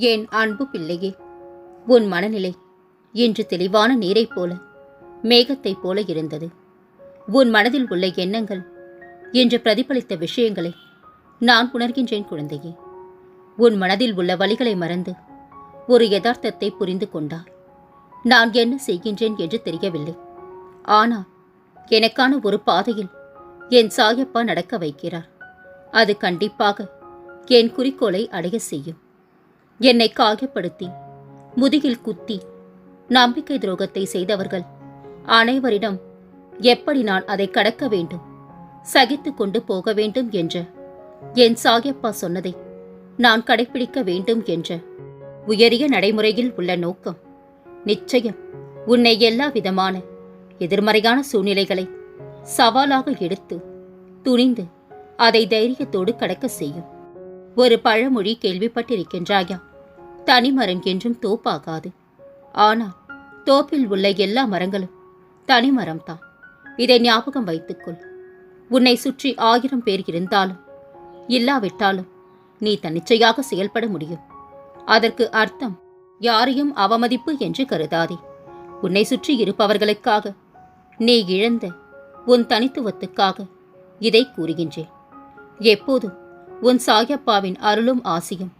என் அன்பு பிள்ளையே? உன் மனநிலை இன்று தெளிவான நீரைப் போல மேகத்தைப் போல இருந்தது. உன் மனதில் உள்ள எண்ணங்கள் இன்று பிரதிபலித்த விஷயங்களை நான் உணர்கின்றேன் குழந்தையே. உன் மனதில் உள்ள வழிகளை மறந்து ஒரு யதார்த்தத்தை புரிந்து கொண்டாய் நான் என்ன செய்கின்றேன் என்று தெரியவில்லை. ஆனால் எனக்கான ஒரு பாதையில் என் சாயப்பா நடக்க வைக்கிறார். அது கண்டிப்பாக என் குறிக்கோளை அடைய செய்யும். என்னை காயப்படுத்தி முதுகில் குத்தி நம்பிக்கை துரோகத்தை செய்தவர்கள். அனைவரிடம் எப்படி நான் அதை கடக்க வேண்டும் சகித்து கொண்டு போக வேண்டும் என்ற. என் சாகியப்பா சொன்னதை நான் கடைபிடிக்க வேண்டும் என்ற. உயரிய நடைமுறையில் உள்ள நோக்கம் நிச்சயம் உன்னை எல்லா விதமான எதிர்மறையான சூழ்நிலைகளை சவாலாக எடுத்து துணிந்து அதை தைரியத்தோடு கடக்க செய்யும். ஒரு பழமொழி கேள்விப்பட்டிருக்கின்றாயா? தனிமரம் என்றும் தோப்பாகாது. ஆனால் தோப்பில் உள்ள எல்லா மரங்களும் தனிமரம்தான். இதை ஞாபகம் வைத்துக்கொள். உன்னை சுற்றி ஆயிரம் பேர் இருந்தாலும் இல்லாவிட்டாலும் நீ தன்னிச்சையாக செயல்பட முடியும். அதற்கு அர்த்தம் யாரையும் அவமதிப்பு என்று கருதாதே. உன்னை சுற்றி இருப்பவர்களுக்காக நீ இழந்த உன் தனித்துவத்துக்காக இதை கூறுகின்றேன். எப்போதும் உன் சாயப்பாவின் அருளும் ஆசியும்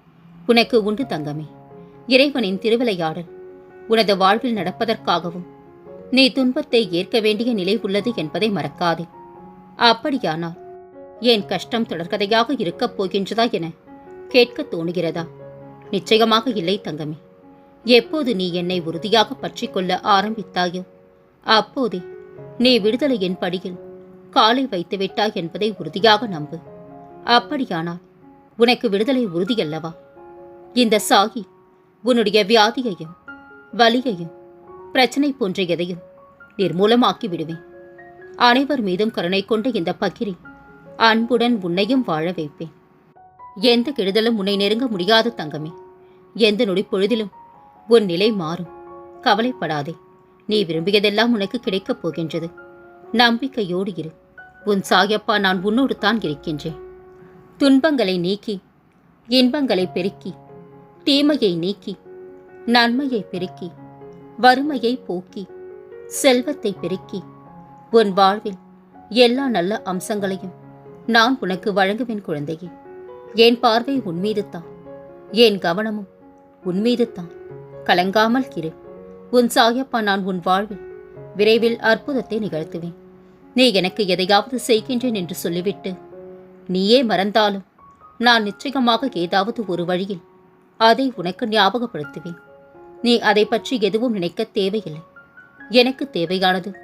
உனக்கு உண்டு தங்கமே. இறைவனின் திருவிளையாடல். உனது வாழ்வில் நடப்பதற்காகவும் நீ துன்பத்தை ஏற்க வேண்டிய நிலை உள்ளது என்பதை மறக்காதே. அப்படியானால் ஏன் கஷ்டம் தொடர்கதையாக இருக்கப் போகின்றதா என கேட்க தோணுகிறதா? நிச்சயமாக இல்லை தங்கமே. எப்போது நீ என்னை உறுதியாக பற்றி கொள்ள ஆரம்பித்தாயோ அப்போதே நீ விடுதலையின் படியில் காலை வைத்துவிட்டாய் என்பதை உறுதியாக நம்பு. அப்படியானால் உனக்கு விடுதலை உறுதியல்லவா? இந்த சாகி உன்னுடைய வியாதியையும் வலியையும் பிரச்சனை போன்ற எதையும் நிர்மூலமாக்கி விடுவேன் அனைவர் மீதும் கருணை கொண்ட இந்த பகிரி அன்புடன் உன்னையும் வாழ வைப்பேன். எந்த கெடுதலும் உன்னை நெருங்க முடியாது தங்கமே. எந்த நொடி பொழுதிலும் உன் நிலை மாறும். கவலைப்படாதே. நீ விரும்பியதெல்லாம் உனக்கு கிடைக்கப் போகின்றது. நம்பிக்கையோடு இரு. உன் சாயப்பா நான் உன்னோடு தான் இருக்கின்றேன். துன்பங்களை நீக்கி இன்பங்களை பெருக்கி தீமையை நீக்கி நன்மையை பெருக்கி வறுமையை போக்கி செல்வத்தை பெருக்கி உன் வாழ்வில் எல்லா நல்ல அம்சங்களையும் நான் உனக்கு வழங்குவேன் குழந்தையே. என் பார்வை உன்மீது தான் என் கவனமும் உன்மீது தான் கலங்காமல் இரு. உன் சாயப்பா நான் உன் வாழ்வில் விரைவில் அற்புதத்தை நிகழ்த்துவேன். நீ எனக்கு எதையாவது செய்கின்றேன் என்று சொல்லிவிட்டு நீயே மறந்தாலும் நான் நிச்சயமாக ஏதாவது ஒரு வழியில் அதை உனக்கு ஞாபகப்படுத்துவேன். நீ அதை பற்றி எதுவும் நினைக்க தேவையில்லை. எனக்கு தேவையானது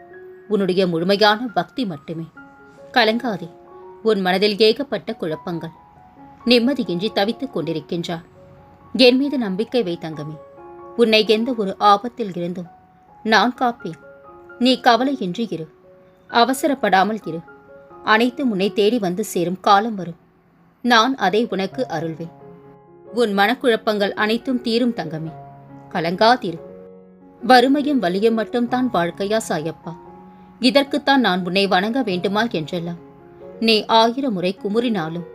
உன்னுடைய முழுமையான பக்தி மட்டுமே. கலங்காதே உன் மனதில் ஏகப்பட்ட குழப்பங்கள். நிம்மதியின்றி தவித்துக் கொண்டிருக்கின்றார் என் மீது நம்பிக்கை வை தங்கமே. உன்னை எந்த ஒரு ஆபத்தில் இருந்தும் நான் காப்பேன். நீ கவலையின்றி இரு. அவசரப்படாமல் இரு. அனைத்து உன்னை தேடி வந்து சேரும் காலம் வரும். நான் அதை உனக்கு அருள்வேன். உன் மனக்குழப்பங்கள் அனைத்தும் தீரும் தங்கமே. கலங்காதிரு. வறுமையும் வலியும் மட்டும்தான் வாழ்க்கையா சாயப்பா. இதற்குத்தான் நான் உன்னை வணங்க வேண்டுமா என்றெல்லாம். நீ ஆயிரம் முறை குமுறினாலும்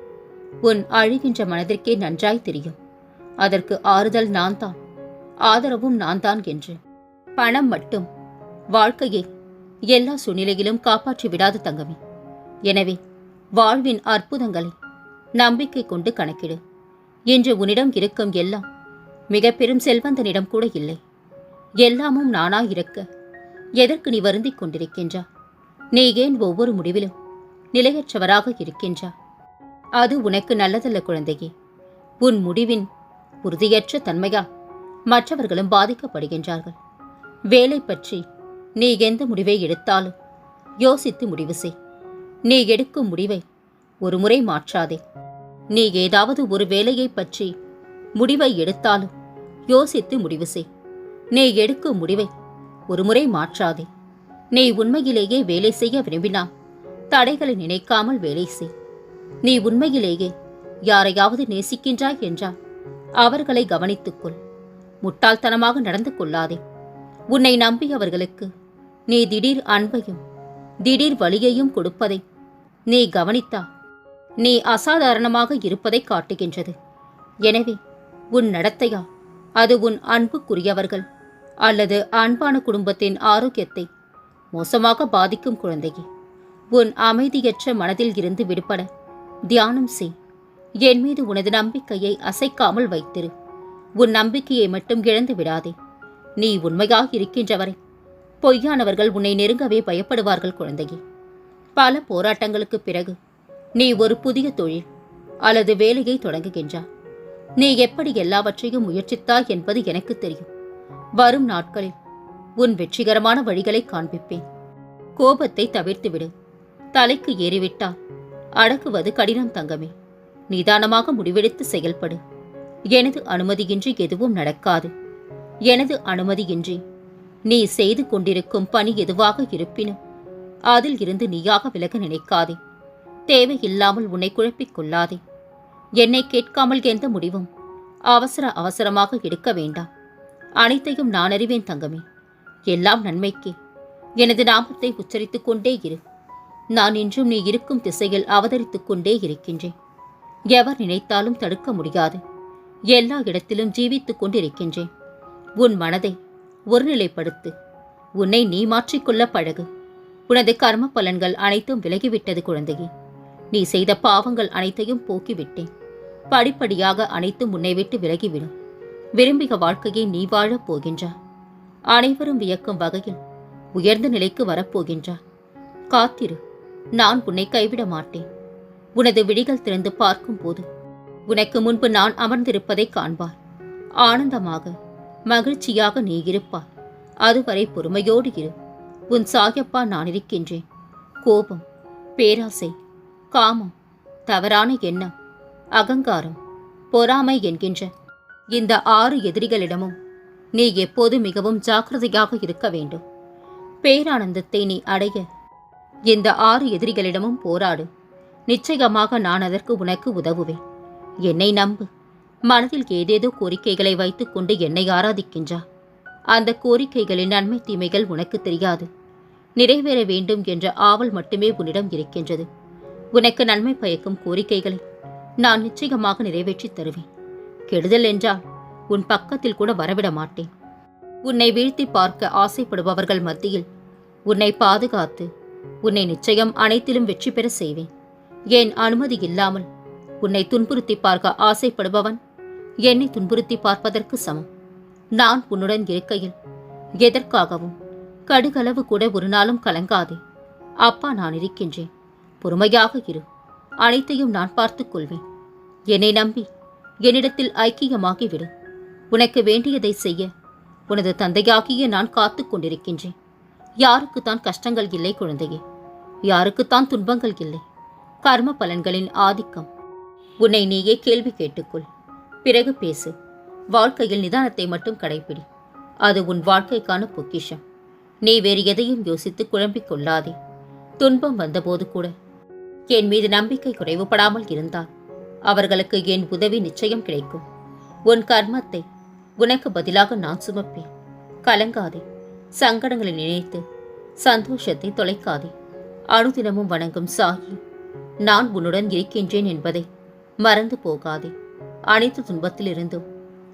உன் அழுகின்ற மனதிற்கே நன்றாய் தெரியும். அதற்கு ஆறுதல் நான் தான் ஆதரவும் நான் தான் என்று. பணம் மட்டும் வாழ்க்கையை எல்லா சூழ்நிலையிலும் காப்பாற்றி விடாது தங்கமே. எனவே வாழ்வின் அற்புதங்களை நம்பிக்கை கொண்டு கணக்கிடு. இன்று உன்னிடம் இருக்கும் எல்லாம் மிக பெரும் செல்வந்தனிடம் கூட இல்லை. எல்லாமும் நானா இருக்க எதற்கு நீ வருந்திக் கொண்டிருக்கின்றா? நீ ஏன் ஒவ்வொரு முடிவிலும் நிலையற்றவராக இருக்கின்றா? அது உனக்கு நல்லதல்ல குழந்தையே. உன் முடிவின் உறுதியற்ற தன்மையா மற்றவர்களும் பாதிக்கப்படுகின்றார்கள். வேலை பற்றி நீ எந்த முடிவை எடுத்தாலும் யோசித்து முடிவு செய். நீ எடுக்கும் முடிவை ஒரு முறை மாற்றாதே. நீ ஏதாவது ஒரு வேலையை பற்றி முடிவை எடுத்தாலும் யோசித்து முடிவு செய். நீ எடுக்கும் முடிவை ஒருமுறை மாற்றாதே. நீ உண்மையிலேயே வேலை செய்ய விரும்பினால் தடைகளை நினைக்காமல் வேலை செய். நீ உண்மையிலேயே யாரையாவது நேசிக்கின்றாய் என்றால் அவர்களை கவனித்துக்கொள். முட்டாள்தனமாக நடந்து கொள்ளாதே. உன்னை நம்பியவர்களுக்கு நீ திடீர் அன்பையும் திடீர் வலியையும் கொடுப்பதை நீ கவனித்தா நீ அசாதாரணமாக இருப்பதை காட்டுகின்றது. எனவே உன் நடத்தையா அது உன் அன்புக்குரியவர்கள் அல்லது அன்பான குடும்பத்தின் ஆரோக்கியத்தை மோசமாக பாதிக்கும் குழந்தையே. உன் அமைதியற்ற மனதில் இருந்து விடுபட தியானம் செய். என் மீது உனது நம்பிக்கையை அசைக்காமல் வைத்திரு. உன் நம்பிக்கையை மட்டும் இழந்து விடாதே. நீ உண்மையாக இருக்கின்றவரை. பொய்யானவர்கள் உன்னை நெருங்கவே பயப்படுவார்கள் குழந்தையே. பல போராட்டங்களுக்குப் பிறகு நீ ஒரு புதிய தொழில் அல்லது வேலையை தொடங்குகின்றாய். நீ எப்படி எல்லாவற்றையும் முயற்சித்தாய் என்பது எனக்கு தெரியும். வரும் நாட்களில் உன் வெற்றிகரமான வழிகளை காண்பிப்பேன். கோபத்தை தவிர்த்துவிடு. தலைக்கு ஏறிவிட்டால் அடக்குவது கடினம் தங்கமே. நிதானமாக முடிவெடுத்து செயல்படு. எனது அனுமதியின்றி எதுவும் நடக்காது. எனது அனுமதியின்றி நீ செய்து கொண்டிருக்கும் பணி எதுவாக இருப்பினும் அதில் இருந்து நீயாக விலக நினைக்காதே. தேவையில்லாமல் உன்னை குழப்பிக் கொள்ளாதே. என்னை கேட்காமல் எந்த முடிவும் அவசர அவசரமாக எடுக்க வேண்டாம். அனைத்தையும் நான் அறிவேன் தங்கமே. எல்லாம் நன்மைக்கே. எனது நாமத்தை உச்சரித்துக் கொண்டே இரு. நான் இன்றும் நீ இருக்கும் திசையில் அவதரித்துக் கொண்டே இருக்கின்றேன். எவர் நினைத்தாலும் தடுக்க முடியாது. எல்லா இடத்திலும் ஜீவித்துக் கொண்டிருக்கின்றேன். உன் மனதை ஒருநிலைப்படுத்து. உன்னை நீ மாற்றிக்கொள்ள பழகு. உனது கர்ம பலன்கள் அனைத்தும் விலகிவிட்டது குழந்தையே. நீ செய்த பாவங்கள் அனைத்தையும் போக்கிவிட்டேன். படிப்படியாக அனைத்தும் உன்னை விட்டு விலகிவிடும். விரும்பிய வாழ்க்கையை நீ வாழப் போகின்றா. அனைவரும் வியக்கும் வகையில் உயர்ந்த நிலைக்கு வரப்போகின்றா காத்திரு நான் உன்னை கைவிட மாட்டேன். உனது விழிகள் திறந்து பார்க்கும்போது உனக்கு முன்பு நான் அமர்ந்திருப்பதை காண்பார் ஆனந்தமாக மகிழ்ச்சியாக நீ இருப்பாய். அதுவரை பொறுமையோடு இரு. உன் சாயப்பா நான் இருக்கின்றேன். கோபம் பேராசை காமம் தவறான எண்ணம் அகங்காரம் பொறாமை என்கின்ற இந்த ஆறு எதிரிகளிடமும் நீ எப்போது மிகவும் ஜாக்கிரதையாக இருக்க வேண்டும்? பேரானந்தத்தை நீ அடைய இந்த ஆறு எதிரிகளிடமும் போராடு. நிச்சயமாக நான் அதற்கு உனக்கு உதவுவேன். என்னை நம்பு. மனதில் ஏதேதோ கோரிக்கைகளை வைத்துக்கொண்டு என்னை ஆராதிக்கின்றா. அந்த கோரிக்கைகளின் நன்மை தீமைகள் உனக்கு தெரியாது. நிறைவேற வேண்டும் என்ற ஆவல் மட்டுமே உன்னிடம் இருக்கின்றது. உனக்கு நன்மை பயக்கும் கோரிக்கைகளை நான் நிச்சயமாக நிறைவேற்றித் தருவேன். கெடுதல் என்றால் உன் பக்கத்தில் கூட வரவிட மாட்டேன். உன்னை வீழ்த்தி பார்க்க ஆசைப்படுபவர்கள் மத்தியில் உன்னை பாதுகாத்து உன்னை நிச்சயம் அனைத்திலும் வெற்றி பெற செய்வேன். என் அனுமதி இல்லாமல் உன்னை துன்புறுத்தி பார்க்க ஆசைப்படுபவன் என்னை துன்புறுத்தி பார்ப்பதற்கு சமம். நான் உன்னுடன் இருக்கையில் எதற்காகவும் கடுகளவு கூட ஒரு நாளும் கலங்காதே. அப்பா நான் இருக்கின்றேன். பொறுமையாக இரு. அனைத்தையும் நான் பார்த்துக் கொள்வேன். என்னை நம்பி என்னிடத்தில் ஐக்கியமாகிவிடு. உனக்கு வேண்டியதை செய்ய உனது தந்தையாகிய நான் காத்துக் கொண்டிருக்கின்றேன். யாருக்குத்தான் கஷ்டங்கள் இல்லை குழந்தையே? யாருக்குத்தான் துன்பங்கள் இல்லை? கர்ம பலன்களின் ஆதிக்கம். உன்னை நீயே கேள்வி கேட்டுக்கொள். பிறகு பேசு. வாழ்க்கையில் நிதானத்தை மட்டும் கடைப்பிடி. அது உன் வாழ்க்கைக்கான பொக்கிஷம். நீ வேறு எதையும் யோசித்து குழம்பிக் கொள்ளாதே. துன்பம் வந்தபோது கூட என் மீது நம்பிக்கை குறைவுபடாமல் இருந்தால் அவர்களுக்கு என் உதவி நிச்சயம் கிடைக்கும். உன் கர்மத்தை உனக்கு பதிலாக நான் சுமப்பேன். கலங்காதே. சங்கடங்களை நினைத்து சந்தோஷத்தை தொலைக்காதே. அனுதினமும் வணங்கும் சாயி நான் உன்னுடன் இருக்கின்றேன் என்பதை மறந்து போகாதே. அனைத்து துன்பத்திலிருந்தும்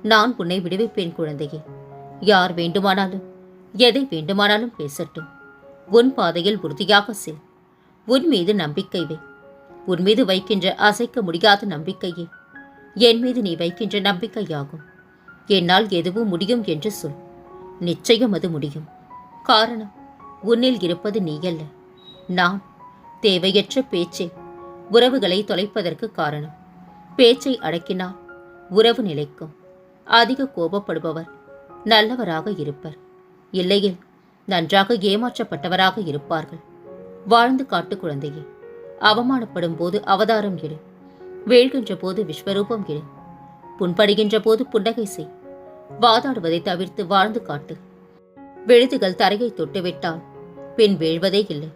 நான் உன்னை விடுவிப்பேன் குழந்தையே. யார் வேண்டுமானாலும் எதை வேண்டுமானாலும் பேசட்டும். உன் பாதையில் உறுதியாக செல். உன் மீது நம்பிக்கை வை. உன் மீது வைக்கின்ற அசைக்க முடியாத நம்பிக்கையே. என் மீது நீ வைக்கின்ற நம்பிக்கையாகும். என்னால் எதுவும் முடியும் என்று சொல். நிச்சயம் அது முடியும். காரணம் உன்னில் இருப்பது நீயல்ல. நான் தேவையற்ற பேச்சே உறவுகளை தொலைப்பதற்கு காரணம். பேச்சை அடக்கினால் உறவு நிலைக்கும். அதிக கோபப்படுபவர் நல்லவராக இருப்பர். இல்லையில் நன்றாக ஏமாற்றப்பட்டவராக இருப்பார்கள். வாழ்ந்து காட்டு குழந்தையே. அவமானப்படும் போது அவதாரம் எடு. வேழ்கின்ற போது விஸ்வரூபம் எடு. புண்படுகின்ற போது புன்னகை செய். வாதாடுவதை தவிர்த்து வாழ்ந்து காட்டு. விழுதுகள் தரையை தொட்டுவிட்டால் பின் வீழ்வதே இல்லை.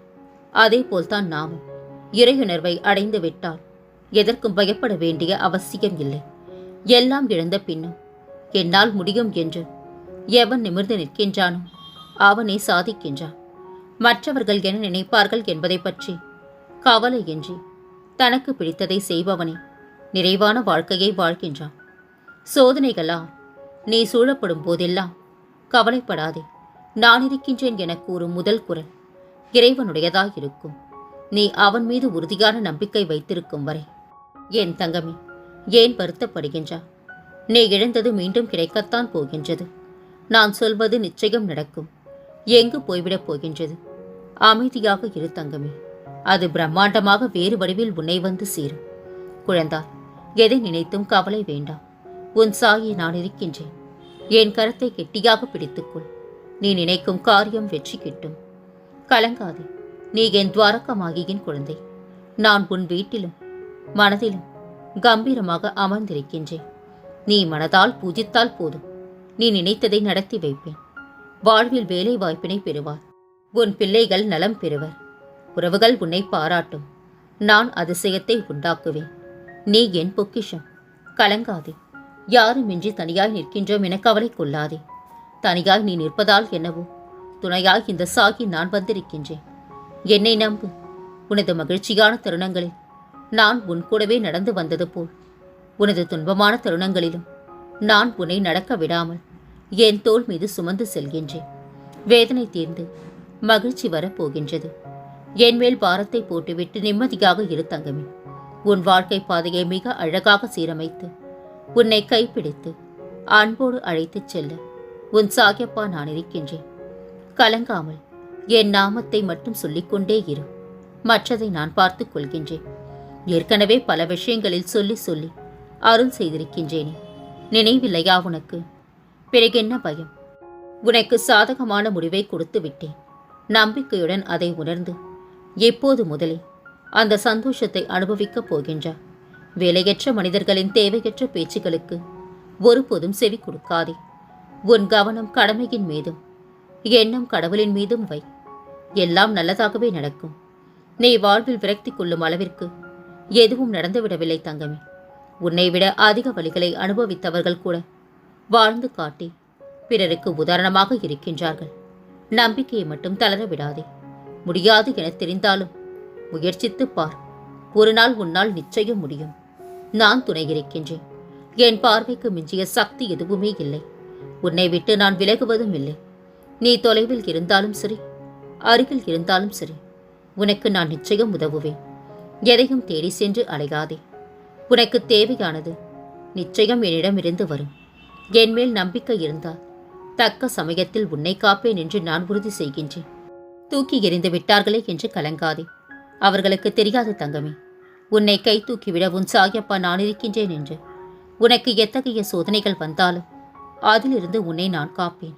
அதே போல்தான் நாமும். இறையுணர்வை அடைந்து விட்டால் எதற்கும் பயப்பட வேண்டிய அவசியம் இல்லை. எல்லாம் இழந்த பின்னும் என்னால் முடியும் என்று எவன் நிமிர்ந்து நிற்கின்றானோ அவனே சாதிக்கின்றான். மற்றவர்கள் என்ன நினைப்பார்கள் என்பதை பற்றி கவலையின்றி தனக்கு பிடித்ததை செய்பவனே நிறைவான வாழ்க்கையை வாழ்கின்றான். சோதனைகளா நீ சூழப்படும் போதெல்லாம் கவலைப்படாதே நான் இருக்கின்றேன் என கூறும் முதல் குரல் இறைவனுடையதாயிருக்கும் நீ அவன் மீது உறுதியான நம்பிக்கை வைத்திருக்கும் வரை. என் தங்கமே ஏன் வருத்தப்படுகின்றா நீ இழந்தது மீண்டும் கிடைக்கத்தான் போகின்றது. நான் சொல்வது நிச்சயம் நடக்கும். எங்கு போய்விடப் போகின்றது? அமைதியாக இரு தங்கமே. அது பிரம்மாண்டமாக வேறு வடிவில் உன்னை வந்து சேரும். குழந்தா எதை நினைத்தும் கவலை வேண்டாம். உன் சாயை நான் இருக்கின்றேன். என் கரத்தை கெட்டியாக பிடித்துக்கொள். நீ நினைக்கும் காரியம் வெற்றி கிட்டும். கலங்காதே நீ என் துவாரகமாகியின் குழந்தை. நான் உன் வீட்டிலும் மனதிலும் கம்பீரமாக அமர்ந்திருக்கின்றேன். நீ மனதால் பூஜித்தால் போதும். நீ நினைத்ததை நடத்தி வைப்பேன். வாழ்வில் வேலை வாய்ப்பினை பெறுவார். உன் பிள்ளைகள் நலம் பெறுவர். உறவுகள் உன்னை பாராட்டும். நான் அதிசயத்தை உண்டாக்குவேன். நீ என் பொக்கிஷம். கலங்காதே. யாருமின்றி தனியாய் நிற்கின்றோம் என கவலை கொள்ளாதே. தனியாய் நீ நிற்பதால் என்னவோ? துணையாய் இந்த சாகி நான் வந்திருக்கின்றேன். என்னை நம்பு. உனது மகிழ்ச்சியான தருணங்களில் நான் உன் கூடவே நடந்து வந்தது போல். உனது துன்பமான தருணங்களிலும் நான் உன்னை நடக்க விடாமல் என் தோள் மீது சுமந்து செல்கின்றேன். வேதனை தீர்ந்து மகிழ்ச்சி வரப்போகின்றது. என் மேல் பாரத்தை போட்டுவிட்டு நிம்மதியாக இரு தங்கமே. உன் வாழ்க்கை பாதையை மிக அழகாக சீரமைத்து உன்னை கைப்பிடித்து அன்போடு அழைத்துச் செல்ல உன் சாகியப்பா நான் இருக்கின்றேன். கலங்காமல் என் நாமத்தை மட்டும் சொல்லிக்கொண்டே இரு. மற்றதை நான் பார்த்துக் கொள்கின்றேன். ஏற்கனவே பல விஷயங்களில் சொல்லி சொல்லி அருள் செய்திருக்கின்றேனே. நினைவில்லையா உனக்கு? பிறகென்ன பயம்? உனக்கு சாதகமான முடிவை கொடுத்து விட்டேன் நம்பிக்கையுடன் அதை உணர்ந்து எப்போது முதலே? அந்த சந்தோஷத்தை அனுபவிக்கப் போகின்றார். வேலையற்ற மனிதர்களின் தேவையற்ற பேச்சுகளுக்கு ஒருபோதும் செவி கொடுக்காதே. உன் கவனம் கடமையின் மீதும் எண்ணம் கடவுளின் மீதும் வை. எல்லாம் நல்லதாகவே நடக்கும். நீ வாழ்வில் விரக்தி கொள்ளும் அளவிற்கு எதுவும் நடந்துவிடவில்லை தங்கமே. உன்னை விட அதிக வழிகளை அனுபவித்தவர்கள் கூட வாழ்ந்து காட்டி பிறருக்கு உதாரணமாக இருக்கின்றார்கள். நம்பிக்கையை மட்டும் தளர விடாதே. முடியாது என தெரிந்தாலும் முயற்சித்துப் பார். ஒரு நாள் உன்னால் நிச்சயம் முடியும். நான் துணை இருக்கின்றேன். என் பார்வைக்கு மிஞ்சிய சக்தி எதுவுமே இல்லை. உன்னை விட்டு நான் விலகுவதும் இல்லை. நீ தொலைவில் இருந்தாலும் சரி அருகில் இருந்தாலும் சரி உனக்கு நான் நிச்சயம் உதவுவேன். எதையும் தேடி சென்று அலையாதே. உனக்கு தேவையானது நிச்சயம் என்னிடமிருந்து வரும். என் மேல் நம்பிக்கை இருந்தால் தக்க சமயத்தில் உன்னை காப்பேன் என்று நான் உறுதி செய்கின்றேன். தூக்கி எறிந்து விட்டார்களே என்று கலங்காதே. அவர்களுக்கு தெரியாது தங்கமே உன்னை கை தூக்கிவிட உன் சாயப்பா நான் இருக்கின்றேன் என்று. உனக்கு எத்தகைய சோதனைகள் வந்தாலும் அதிலிருந்து உன்னை நான் காப்பேன்.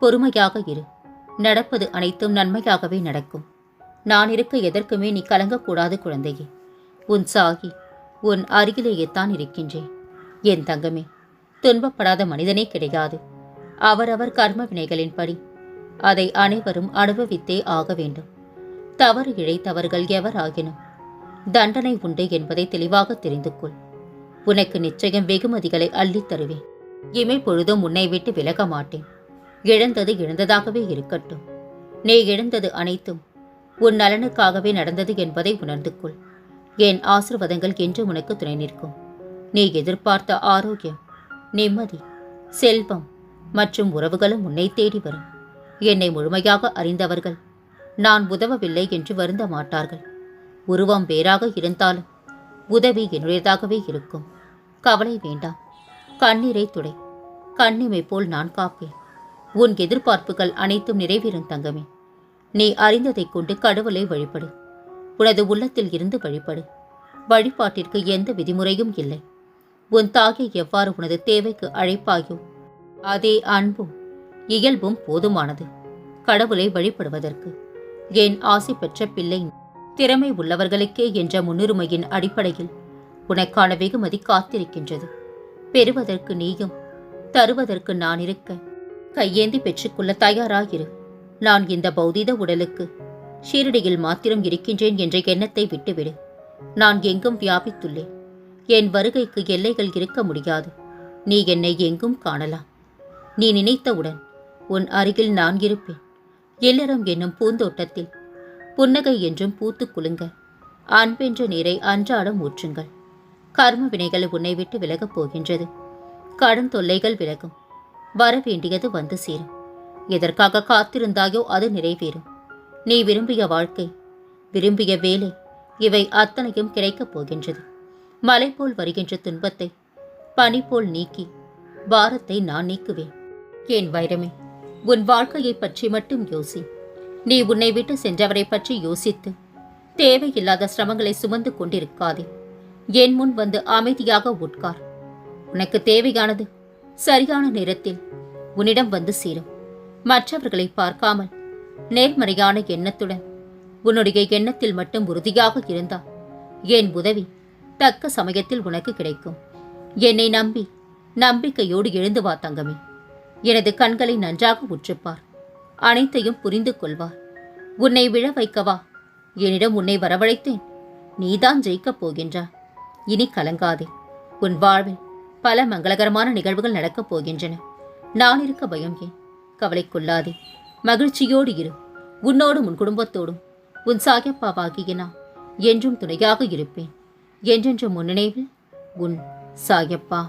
பொறுமையாக இரு. நடப்பது அனைத்தும் நன்மையாகவே நடக்கும். நான் இருக்க எதற்குமே நீ கலங்கக்கூடாது குழந்தையே. உன் சாகி உன் அருகிலேயே தான் இருக்கின்றேன். என் தங்கமே துன்பப்படாத மனிதனே கிடையாது. அவரவர் கர்ம வினைகளின்படி அதை அனைவரும் அனுபவித்தே ஆக வேண்டும். தவறு இழைத்தவர்கள் எவராகினும் தண்டனை உண்டு என்பதை தெளிவாக தெரிந்து கொள். உனக்கு நிச்சயம் வெகுமதிகளை அள்ளித் தருவேன். இமை பொழுதும் உன்னை விட்டு விலக மாட்டேன். இழந்தது இழந்ததாகவே இருக்கட்டும். நீ இழந்தது அனைத்தும் உன் நலனுக்காகவே நடந்தது என்பதை உணர்ந்து கொள். என் ஆசிர்வாதங்கள் என்று உனக்கு துணை நிற்கும். நீ எதிர்பார்த்த ஆரோக்கியம் நிம்மதி செல்வம் மற்றும் உறவுகளும் உன்னை தேடி வரும். என்னை முழுமையாக அறிந்தவர்கள். நான் உதவவில்லை என்று வருந்த மாட்டார்கள். உருவம் வேறாக இருந்தாலும் உதவி என்னுடையதாகவே இருக்கும். கவலை வேண்டாம். கண்ணீரை துடை. கண்ணிமை போல் நான் காப்பேன். உன் எதிர்பார்ப்புகள் அனைத்தும் நிறைவேறும் தங்கமே. நீ அறிந்ததைக் கொண்டு கடவுளை வழிபடு. உனது உள்ளத்தில் இருந்து வழிபடு. வழிபாட்டிற்கு எந்த விதிமுறையும் இல்லை. உன் தாயை எவ்வாறு உனது தேவைக்கு அழைப்பாயோ அதே அன்பும் இயல்பும் போதுமானது. கடவுளை வழிபடுவதற்கு என் ஆசை பெற்ற பிள்ளை? திறமை உள்ளவர்களுக்கே என்ற முன்னுரிமையின் அடிப்படையில் உனக்கான வெகுமதி காத்திருக்கின்றது. பெறுவதற்கு நீயும் தருவதற்கு நான் இருக்க கையேந்தி பெற்றுக்கொள்ள தயாராகிரு நான் இந்த பௌதீத உடலுக்கு ஷீரடியில் மாத்திரம் இருக்கின்றேன் என்ற எண்ணத்தை விட்டுவிடு. நான் எங்கும் வியாபித்துள்ளேன். என் வருகைக்கு எல்லைகள் இருக்க முடியாது. நீ என்னை எங்கும் காணலாம். நீ நினைத்தவுடன் உன் அருகில் நான் இருப்பேன். இல்லறம் என்னும் பூந்தோட்டத்தில் புன்னகை என்றும் பூத்துக் குலுங்க. அன்பென்ற நீரை அன்றாடம் ஊற்றுங்கள். கர்ம வினைகள் உன்னை விட்டு விலகப் போகின்றது. கடன் தொல்லைகள் விலகும். வர வேண்டியது வந்து சேரும். எதற்காக காத்திருந்தாயோ அது நிறைவேறும். நீ விரும்பிய வாழ்க்கை விரும்பிய வேலை இவை அத்தனையும் கிடைக்கப் போகின்றது. மலை போல் வருகின்ற துன்பத்தை பனி போல் நீக்கி பாரத்தை நான் நீக்குவேன். என் வைரமே உன் வாழ்க்கையைப் பற்றி மட்டும் யோசி. நீ உன்னை விட்டு சென்றவரை பற்றி யோசித்து தேவையில்லாத சிரமங்களை சுமந்து கொண்டிருக்காதே. என் முன் வந்து அமைதியாக உட்கார். உனக்கு தேவையானது சரியான நேரத்தில் உன்னிடம் வந்து சேரும். மற்றவர்களை பார்க்காமல் நேர்மறையான எண்ணத்துடன் உன்னுடைய எண்ணத்தில் மட்டும் உறுதியாக இருந்தால் என் உதவி தக்க சமயத்தில் உனக்கு கிடைக்கும். என்னை நம்பி நம்பிக்கையோடு எழுந்து வா தங்கமே. எனது கண்களை நன்றாக உற்றுப்பார். அனைத்தையும் புரிந்து கொள்வார். உன்னை விழ வைக்கவா? என்னிடம் உன்னை வரவழைத்தேன். நீதான் ஜெயிக்கப் போகின்றாய். இனி கலங்காதே. உன் வாழ்வில் பல மங்களகரமான நிகழ்வுகள் நடக்கப் போகின்றன. நான் இருக்க பயம் ஏன்? கவலை கொள்ளாதே. மகிழ்ச்சியோடு இரு. உன்னோடும் உன் குடும்பத்தோடும். உன் சாயப்பாவாகிய நான் என்றும் துணையாக இருப்பேன். என்றென்றும் முன்னினைவில் உன் சாயப்பா.